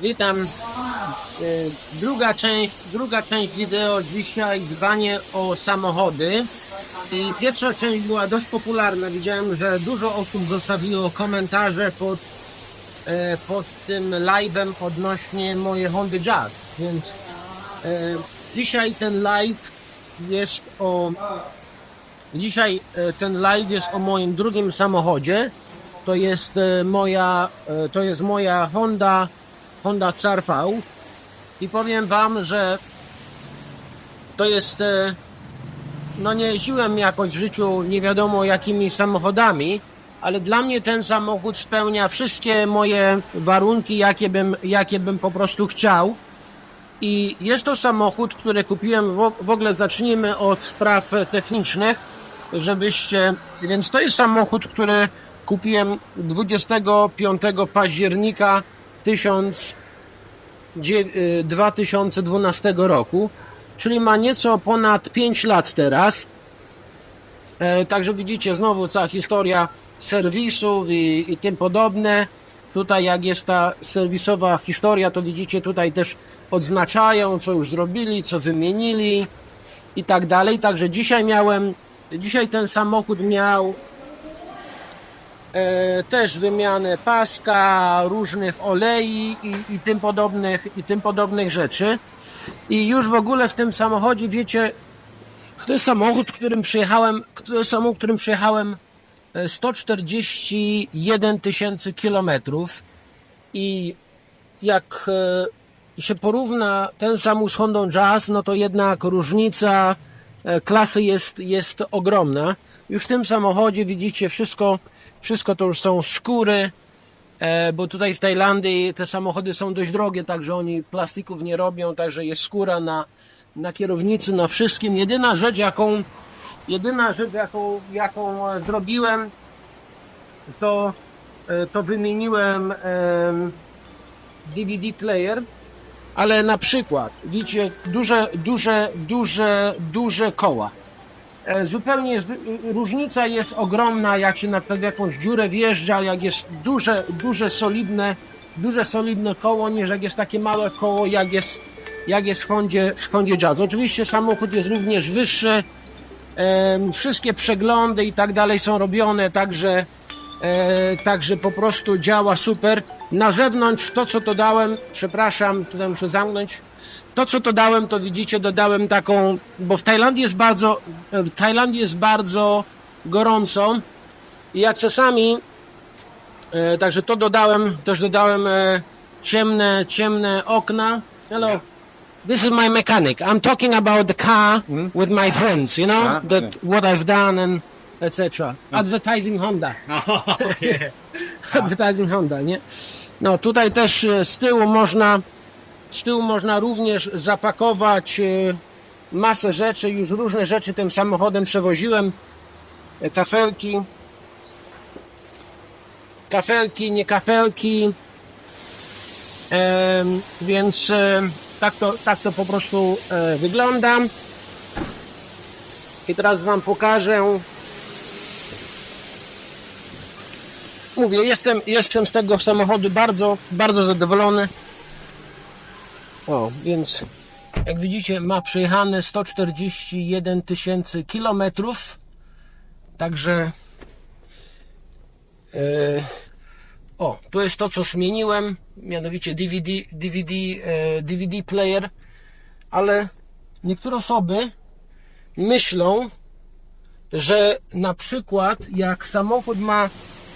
Witam. E, Druga część, druga część wideo dzisiaj dbanie o samochody. I pierwsza część była dość popularna. Widziałem, że dużo osób zostawiło komentarze pod, e, pod tym live'em odnośnie mojej Hondy Jazz. Więc e, dzisiaj ten live jest o Dzisiaj e, ten live jest o moim drugim samochodzie. To jest e, moja, e, to jest moja Honda, Honda CR-V. I powiem Wam, że to jest, e, no nie jeździłem jakoś w życiu nie wiadomo jakimi samochodami, ale dla mnie ten samochód spełnia wszystkie moje warunki, jakie bym, jakie bym po prostu chciał. I jest to samochód, który kupiłem, w, ogóle zacznijmy od spraw technicznych, żebyście, więc to jest samochód, który kupiłem 25 października 1000, dzie- y, 2012 roku, czyli ma nieco ponad 5 lat teraz. E, Także widzicie znowu cała historia serwisów i, i tym podobne. Tutaj jak jest ta serwisowa historia, to widzicie tutaj też odznaczają, co już zrobili, co wymienili i tak dalej. Także dzisiaj miałem, dzisiaj ten samochód miał też wymianę paska, różnych olei i, i tym podobnych i tym podobnych rzeczy. I już w ogóle w tym samochodzie wiecie, to jest samochód, którym przyjechałem, to jest samochód, którym przyjechałem e, 141 tysięcy kilometrów i jak e, się porówna ten samochód z Hondą Jazz, no to jednak różnica e, klasy jest, jest ogromna. Już w tym samochodzie widzicie wszystko, wszystko to już są skóry, E, bo tutaj w Tajlandii te samochody są dość drogie, także oni plastików nie robią, także jest skóra na, na kierownicy, na wszystkim. Jedyna rzecz, jaką, jedyna rzecz, jaką, jaką e, zrobiłem, to, e, to wymieniłem em, DVD player, ale na przykład, widzicie, duże, duże, duże, duże koła. E, Zupełnie jest, różnica jest ogromna, jak się na przykład w jakąś dziurę wjeżdża, jak jest duże, duże, solidne, duże, solidne koło, niż jak jest takie małe koło, jak jest, jak jest w Hondzie, w Hondzie Jazz. Oczywiście samochód jest również wyższy, wszystkie przeglądy i tak dalej są robione, także, e, także po prostu działa super. Na zewnątrz to, co to dałem, przepraszam, tutaj muszę zamknąć, to, co to dałem, to widzicie, dodałem taką, bo w Tajlandii jest bardzo, w Tajlandii jest bardzo gorąco i jak czasami, e, także to dodałem, też dodałem e, ciemne, ciemne okna. Hello. This is my mechanic. I'm talking about the car with my friends, you know, that what I've done and etc. Advertising Honda. okay. Advertising Honda, nie? No tutaj też e, z tyłu można z tyłu można również zapakować e, masę rzeczy, już różne rzeczy tym samochodem przewoziłem. E, Kafelki, kafelki, nie kafelki. Em, więc e, tak to, tak to po prostu e, wygląda. I teraz Wam pokażę. Mówię, jestem, jestem z tego samochodu bardzo, bardzo zadowolony. O, więc jak widzicie ma przejechane 141 tysięcy kilometrów. Także e, o, to jest to co zmieniłem, mianowicie DVD, DVD, e, DVD player, ale niektóre osoby myślą, że na przykład jak samochód ma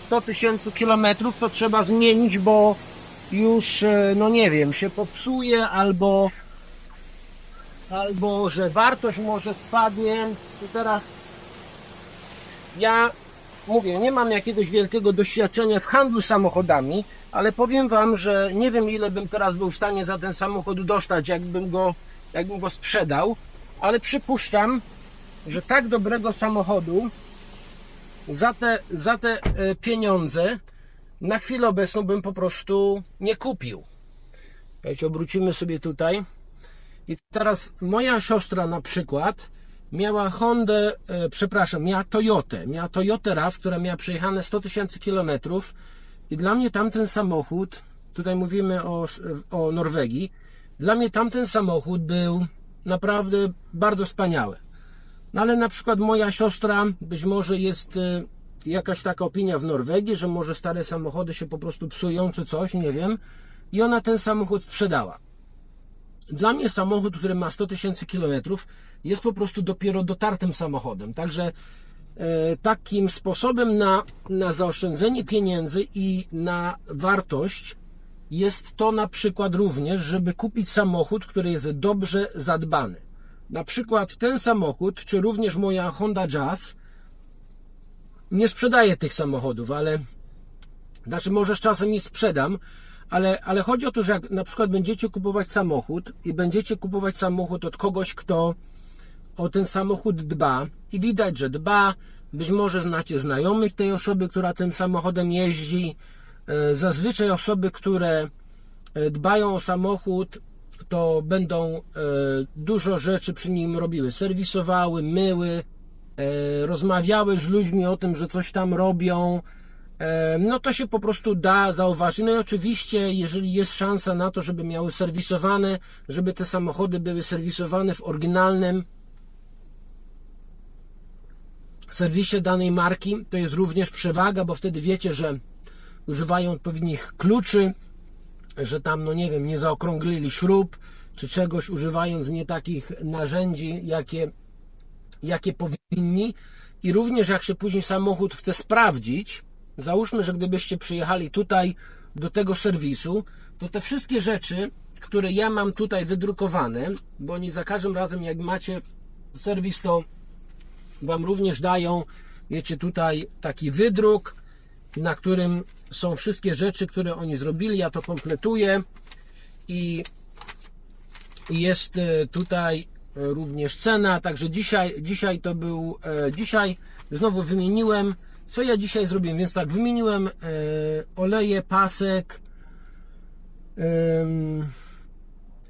100 tysięcy kilometrów, to trzeba zmienić, bo już, e, no nie wiem, się popsuje albo albo, że wartość może spadnie. I teraz ja mówię, nie mam jakiegoś wielkiego doświadczenia w handlu samochodami, ale powiem Wam, że nie wiem ile bym teraz był w stanie za ten samochód dostać, jakbym go, jakbym go sprzedał, ale przypuszczam, że tak dobrego samochodu za te, za te e, pieniądze na chwilę obecną bym po prostu nie kupił. Słuchajcie, obrócimy sobie tutaj. I teraz moja siostra na przykład miała Hondę, e, przepraszam, miała Toyotę. Miała Toyotę RAV, która miała przejechane 100 tysięcy kilometrów I dla mnie tamten samochód, tutaj mówimy o, o Norwegii, dla mnie tamten samochód był naprawdę bardzo wspaniały. No ale na przykład moja siostra, być może jest y, jakaś taka opinia w Norwegii, że może stare samochody się po prostu psują czy coś, nie wiem. I ona ten samochód sprzedała. Dla mnie samochód, który ma 100 tysięcy kilometrów, jest po prostu dopiero dotartym samochodem. Także e, takim sposobem na, na zaoszczędzenie pieniędzy i na wartość jest to na przykład również, żeby kupić samochód, który jest dobrze zadbany. Na przykład ten samochód, czy również moja Honda Jazz, nie sprzedaję tych samochodów, ale znaczy może z czasem nie sprzedam, ale, ale chodzi o to, że jak na przykład będziecie kupować samochód i będziecie kupować samochód od kogoś, kto o ten samochód dba i widać, że dba, być może znacie znajomych tej osoby, która tym samochodem jeździ, E, Zazwyczaj osoby, które e, dbają o samochód, to będą e, dużo rzeczy przy nim robiły. Serwisowały, myły, rozmawiały z ludźmi o tym, że coś tam robią. No to się po prostu da zauważyć. No i oczywiście, jeżeli jest szansa na to, żeby miały serwisowane, żeby te samochody były serwisowane w oryginalnym serwisie danej marki, to jest również przewaga, bo wtedy wiecie, że używają odpowiednich kluczy, że tam, no nie wiem, nie zaokrąglili śrub, czy czegoś używając nie takich narzędzi, jakie, jakie powinni. I również jak się później samochód chce sprawdzić, załóżmy, że gdybyście przyjechali tutaj do tego serwisu, to te wszystkie rzeczy, które ja mam tutaj wydrukowane, bo nie za każdym razem jak macie serwis, to Wam również dają, wiecie, tutaj taki wydruk, na którym są wszystkie rzeczy, które oni zrobili. Ja to kompletuję i jest e, tutaj e, również cena. Także dzisiaj, dzisiaj to był, e, dzisiaj znowu wymieniłem, co ja dzisiaj zrobiłem. Więc tak, wymieniłem oleje, pasek,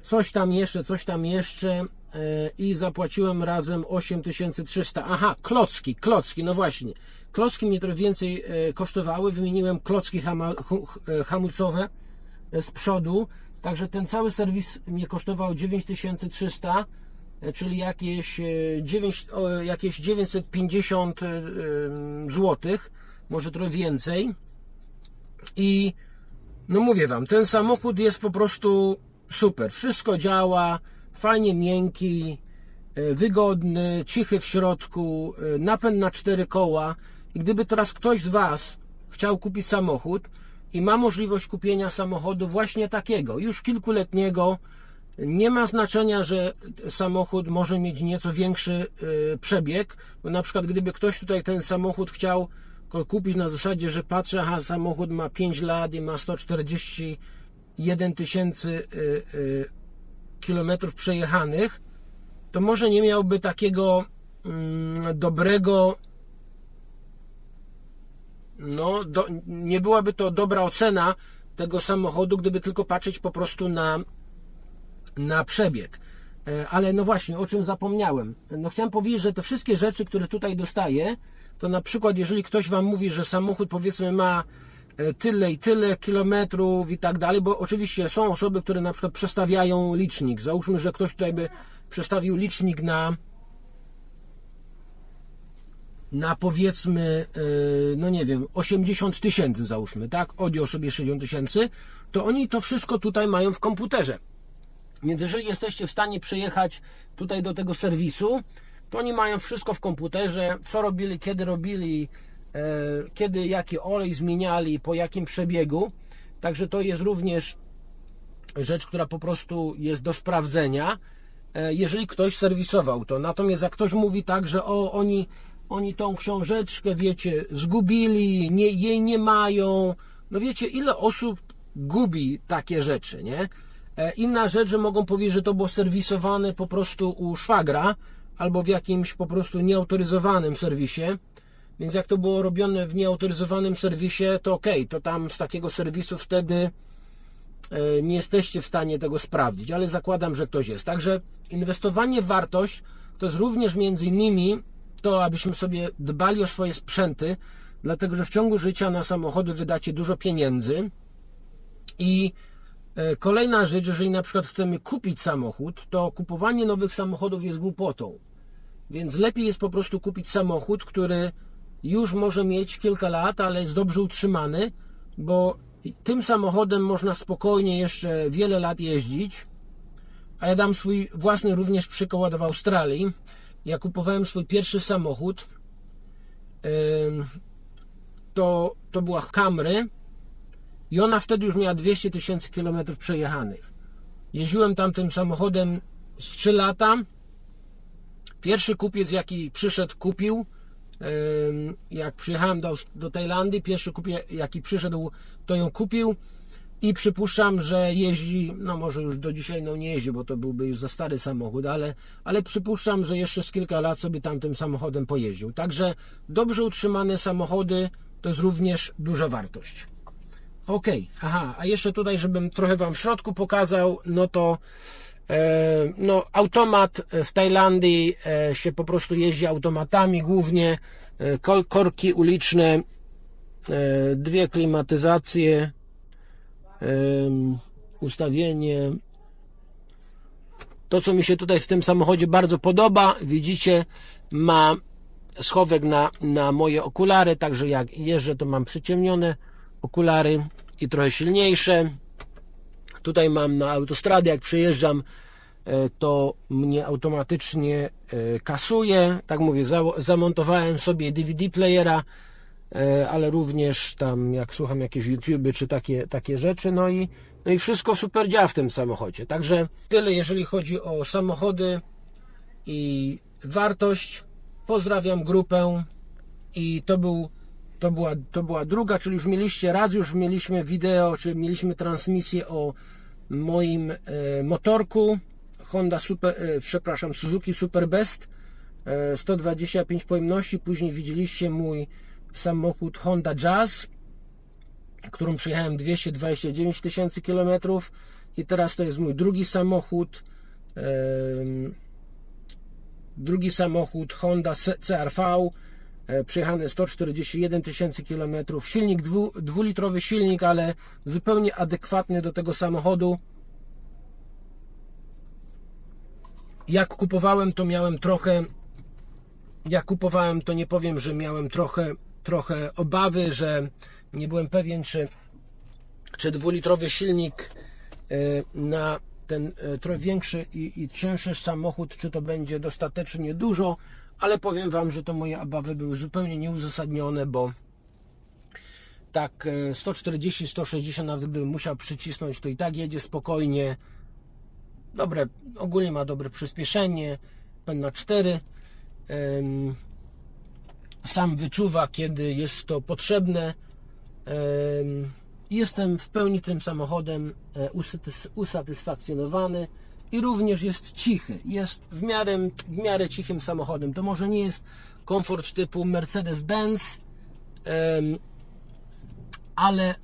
coś tam jeszcze, coś tam jeszcze i zapłaciłem razem 8300. Aha, klocki, klocki, no właśnie. Klocki mnie trochę więcej e, kosztowały. Wymieniłem klocki e, hamulcowe e, z przodu. Także ten cały serwis mnie kosztował 9300, czyli jakieś, 9, jakieś 950 zł, może trochę więcej. I no mówię Wam, ten samochód jest po prostu super. Wszystko działa, fajnie miękki, wygodny, cichy w środku, napęd na cztery koła. I gdyby teraz ktoś z Was chciał kupić samochód i ma możliwość kupienia samochodu właśnie takiego, już kilkuletniego, nie ma znaczenia, że samochód może mieć nieco większy y, przebieg, bo na przykład gdyby ktoś tutaj ten samochód chciał kupić na zasadzie, że patrzy, aha, samochód ma 5 lat i ma 141 tysięcy kilometrów przejechanych, to może nie miałby takiego mm, dobrego no, do, nie byłaby to dobra ocena tego samochodu, gdyby tylko patrzeć po prostu na, na przebieg. E, ale no właśnie, o czym zapomniałem. No chciałem powiedzieć, że te wszystkie rzeczy, które tutaj dostaję, to na przykład jeżeli ktoś Wam mówi, że samochód powiedzmy ma tyle i tyle kilometrów i tak dalej, bo oczywiście są osoby, które na przykład przestawiają licznik. Załóżmy, że ktoś tutaj by przestawił licznik na na powiedzmy, e, no nie wiem, 80 tysięcy załóżmy, tak? Odjął sobie 60 tysięcy, to oni to wszystko tutaj mają w komputerze. Więc jeżeli jesteście w stanie przyjechać tutaj do tego serwisu, to oni mają wszystko w komputerze, co robili, kiedy robili, e, kiedy jaki olej zmieniali, po jakim przebiegu. Także to jest również rzecz, która po prostu jest do sprawdzenia, e, jeżeli ktoś serwisował to. Natomiast jak ktoś mówi tak, że o, oni oni tą książeczkę, wiecie, zgubili, nie, jej nie mają. No wiecie, ile osób gubi takie rzeczy, nie? E, inna rzecz, że mogą powiedzieć, że to było serwisowane po prostu u szwagra albo w jakimś po prostu nieautoryzowanym serwisie. Więc jak to było robione w nieautoryzowanym serwisie, to ok, to tam z takiego serwisu wtedy e, nie jesteście w stanie tego sprawdzić, ale zakładam, że ktoś jest. Także inwestowanie w wartość to jest również między innymi to, abyśmy sobie dbali o swoje sprzęty, dlatego że w ciągu życia na samochody wydacie dużo pieniędzy i e, kolejna rzecz, jeżeli na przykład chcemy kupić samochód, to kupowanie nowych samochodów jest głupotą. Więc lepiej jest po prostu kupić samochód, który już może mieć kilka lat, ale jest dobrze utrzymany, bo tym samochodem można spokojnie jeszcze wiele lat jeździć. A ja dam swój własny również przykład w Australii. Ja kupowałem swój pierwszy samochód. To, to była Camry i ona wtedy już miała 200 tysięcy kilometrów przejechanych. Jeździłem tam tym samochodem z 3 lata. Pierwszy kupiec, jaki przyszedł, kupił. Jak przyjechałem do, do Tajlandii, pierwszy kupiec, jaki przyszedł, to ją kupił. I przypuszczam, że jeździ, no może już do dzisiaj no nie jeździ, bo to byłby już za stary samochód, ale, ale przypuszczam, że jeszcze z kilka lat sobie tamtym samochodem pojeździł. Także dobrze utrzymane samochody to jest również duża wartość. Okej, aha, a jeszcze tutaj, żebym trochę Wam w środku pokazał, no to no, automat w Tajlandii e, się po prostu jeździ automatami głównie, e, korki uliczne, e, dwie klimatyzacje, ustawienie. To, co mi się tutaj w tym samochodzie bardzo podoba, widzicie, ma schowek na, na moje okulary, także jak jeżdżę, to mam przyciemnione okulary i trochę silniejsze. Tutaj mam na autostradę, jak przejeżdżam, e, to mnie automatycznie e, kasuje. Tak mówię, za- zamontowałem sobie DVD playera, e, ale również tam jak słucham jakieś YouTube czy takie, takie rzeczy, no i, no i wszystko super działa w tym samochodzie. Także tyle, jeżeli chodzi o samochody i wartość. Pozdrawiam grupę i to był to była, to była druga, czyli już mieliście raz, już mieliśmy wideo, czy mieliśmy transmisję o moim e, motorku Honda Super, e, przepraszam, Suzuki Super Best e, 125 pojemności, później widzieliście mój samochód Honda Jazz którą przyjechałem 229 tysięcy kilometrów. I teraz to jest mój drugi samochód drugi samochód Honda CRV e, przejechany 141 tysięcy kilometrów. Silnik dwu, dwulitrowy silnik ale zupełnie adekwatny do tego samochodu. Jak kupowałem to miałem trochę jak kupowałem, to nie powiem, że miałem trochę, trochę obawy, że nie byłem pewien, czy, czy dwulitrowy silnik e, na ten e, trochę większy i, i cięższy samochód, czy to będzie dostatecznie dużo, ale powiem Wam, że to moje obawy były zupełnie nieuzasadnione, bo tak e, 140-160 nawet gdybym musiał przycisnąć, to i tak jedzie spokojnie. Dobre, ogólnie ma dobre przyspieszenie, pęd na 4 em, sam wyczuwa, kiedy jest to potrzebne. Em, Jestem w pełni tym samochodem e, usatys- usatysfakcjonowany i również jest cichy. Jest w miarę, w miarę cichym samochodem. To może nie jest komfort typu Mercedes-Benz, ale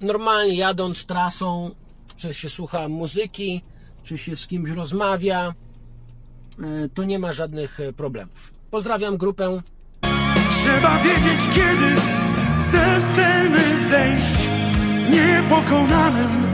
normalnie jadąc trasą, czy się słucha muzyki, czy się z kimś rozmawia, e, to nie ma żadnych e, problemów. Pozdrawiam grupę. Trzeba wiedzieć kiedy ze sceny zejść Niepokonanym